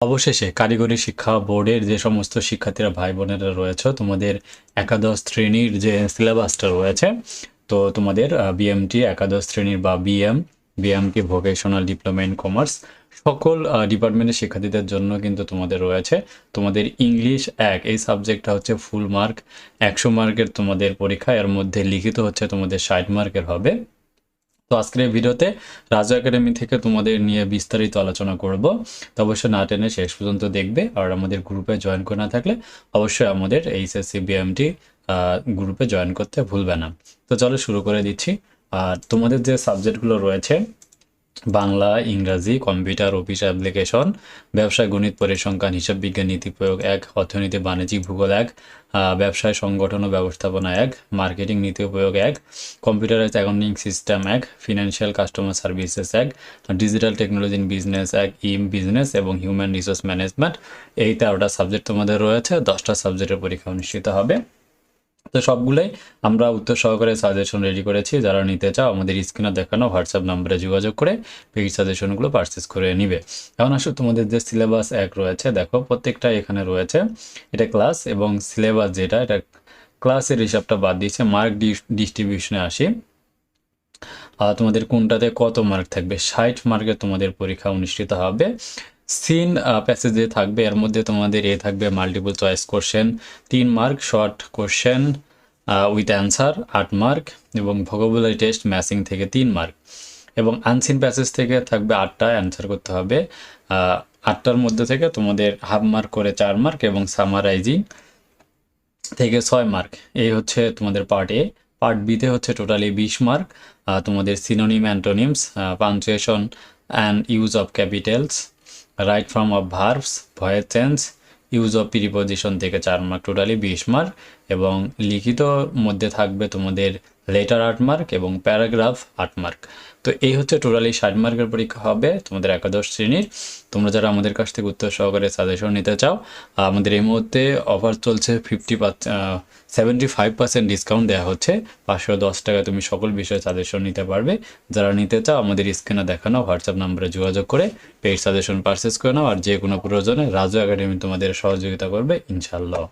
অবশেষে কারিগরি শিক্ষা বোর্ডের যে সমস্ত শিক্ষার্থীরা ভাই বোনেরা রয়েছে, তোমাদের একাদশ শ্রেণির যে সিলেবাসটা রয়েছে, তো তোমাদের বিএমটি একাদশ শ্রেণির বা BM BMT vocational diploma in commerce সকল ডিপার্টমেন্টের শিক্ষার্থীদের জন্য কিন্তু তোমাদের রয়েছে। তোমাদের ইংলিশ এক, এই সাবজেক্টটা হচ্ছে ফুল মার্ক একশো মার্কের তোমাদের পরীক্ষা, এর মধ্যে লিখিত হচ্ছে তোমাদের ষাট মার্কের হবে। তো আজকের এই ভিডিওতে রাজু একাডেমি থেকে তোমাদের নিয়ে বিস্তারিত আলোচনা করব। তো অবশ্যই না টেনে শেষ পর্যন্ত দেখবে। আর আমাদের গ্রুপে জয়েন করে না থাকলে অবশ্যই আমাদের এইচএসসি বিএমটি গ্রুপে জয়েন করতে ভুলবে না। তো চলো শুরু করে দিচ্ছি। আর তোমাদের যে সাবজেক্টগুলো রয়েছে বাংলা, ইংরাজি, কম্পিউটার, অফিস অ্যাপ্লিকেশন ব্যবসায় গণিত পরিসংখ্যান, হিসাব বিজ্ঞান, নীতি প্রয়োগ এক, অর্থনীতি, বাণিজ্যিক ভূগোল এক ব্যবসায় সংগঠন ও ব্যবস্থাপনা এক, মার্কেটিং নীতি প্রয়োগ এক কম্পিউটারাইজ অ্যাকাউন্টিং সিস্টেম এক, ফিনান্সিয়াল কাস্টমার সার্ভিসেস এক, ডিজিটাল টেকনোলজি ইন বিজনেস এক, ইম বিজনেস এবং হিউম্যান রিসোর্স ম্যানেজমেন্ট। এই তেরোটা সাবজেক্ট তোমাদের রয়েছে, দশটা সাবজেক্টের পরীক্ষা অনুষ্ঠিত হবে। তো সবগুলোই আমরা উত্তর সহকারে সাজেশন রেডি করেছি। যারা নিতে চাও, আমাদের স্ক্রিনে দেখানো হোয়াটসঅ্যাপ নাম্বারে যোগাযোগ করে পেইড সাজেশনগুলো পারচেস করে নিবে। এখন আসলে তোমাদের যে সিলেবাস এক রয়েছে, দেখো প্রত্যেকটা এখানে রয়েছে। এটা ক্লাস এবং সিলেবাস যেটা, এটা ক্লাসের হিসাবটা বাদ দিয়েছে। মার্ক ডিস্ট্রিবিউশনে আসি। আর তোমাদের কোনটাতে কত মার্ক থাকবে? ষাট মার্কের তোমাদের পরীক্ষা অনুষ্ঠিত হবে। সিন প্যাসেজে থাকবে এর মধ্যে তোমাদের এ থাকবে মাল্টিপল চয়েস কোশ্চেন তিন mark short question with answer আট মার্ক এবং ভোকাবুলারি টেস্ট ম্যাসিং থেকে তিন মার্ক এবং আনসিন প্যাসেজ থেকে থাকবে আটটা অ্যান্সার করতে হবে। আটটার মধ্যে থেকে তোমাদের হাফ মার্ক করে চার মার্ক এবং সামারাইজিং থেকে ছয় মার্ক এই হচ্ছে তোমাদের পার্ট এ পার্ট বিতে হচ্ছে টোটালি বিশ মার্ক তোমাদের synonym antonyms punctuation and use of capitals right form of verbs voice change use of preposition থেকে চার মার্ক টোটালি বিশ মার্ক এবং লিখিত মধ্যে থাকবে তোমাদের লেটার আট মার্ক এবং প্যারাগ্রাফ আট মার্ক তো এই হচ্ছে টোটালি ষাট মার্কের পরীক্ষা হবে তোমাদের একাদশ শ্রেণির। তোমরা যারা আমাদের কাছ থেকে উত্তর সহকারে সাজেশন নিতে চাও, আমাদের এই মুহূর্তে অফার চলছে fifty seventy five percent discount দেওয়া হচ্ছে। পাঁচশো দশ টাকা তুমি সকল বিষয়ে সাজেশন নিতে পারবে। যারা নিতে চাও, আমাদের স্ক্রিনে দেখানো হোয়াটসঅ্যাপ নাম্বারে যোগাযোগ করে পেইড সাজেশন পারচেস করে নাও। আর যে কোনো প্রয়োজনে রাজু একাডেমি তোমাদের সহযোগিতা করবে ইনশাল্লাহ